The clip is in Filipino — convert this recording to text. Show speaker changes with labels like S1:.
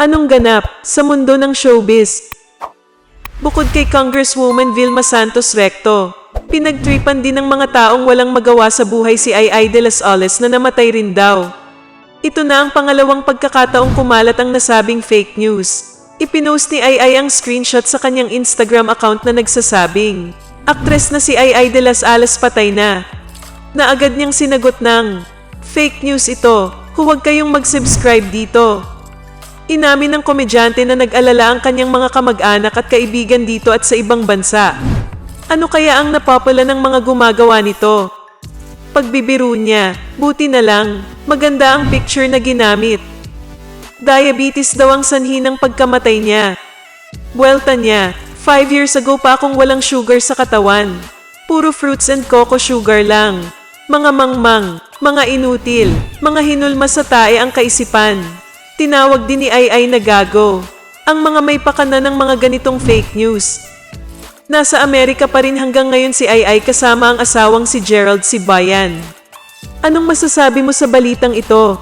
S1: Anong ganap sa mundo ng showbiz? Bukod kay Congresswoman Vilma Santos Recto, pinagtripan din ng mga taong walang magawa sa buhay si Ay de las Oles na namatay rin daw. Ito na ang pangalawang pagkakataong kumalat ang nasabing fake news. Ipinost ni Ay ang screenshot sa kanyang Instagram account na nagsasabing, Aktres na si Ay de las Alas patay na. Na agad niyang sinagot ng, Fake news ito, huwag kayong mag-subscribe dito. Inamin ng komedyante na nag-alala ang kanyang mga kamag-anak at kaibigan dito at sa ibang bansa. Ano kaya ang napapala ng mga gumagawa nito? Pagbibiro niya, buti na lang, maganda ang picture na ginamit. Diabetes daw ang sanhi ng pagkamatay niya. Buwelta niya, 5 years ago pa akong walang sugar sa katawan. Puro fruits and coco sugar lang. Mga mangmang, mga inutil, mga hinulma sa tae ang kaisipan. Tinawag din ni Ay na gago. Ang mga may pakana ng mga ganitong fake news. Nasa Amerika pa rin hanggang ngayon si Ay kasama ang asawang si Gerald Sibayan. Anong masasabi mo sa balitang ito?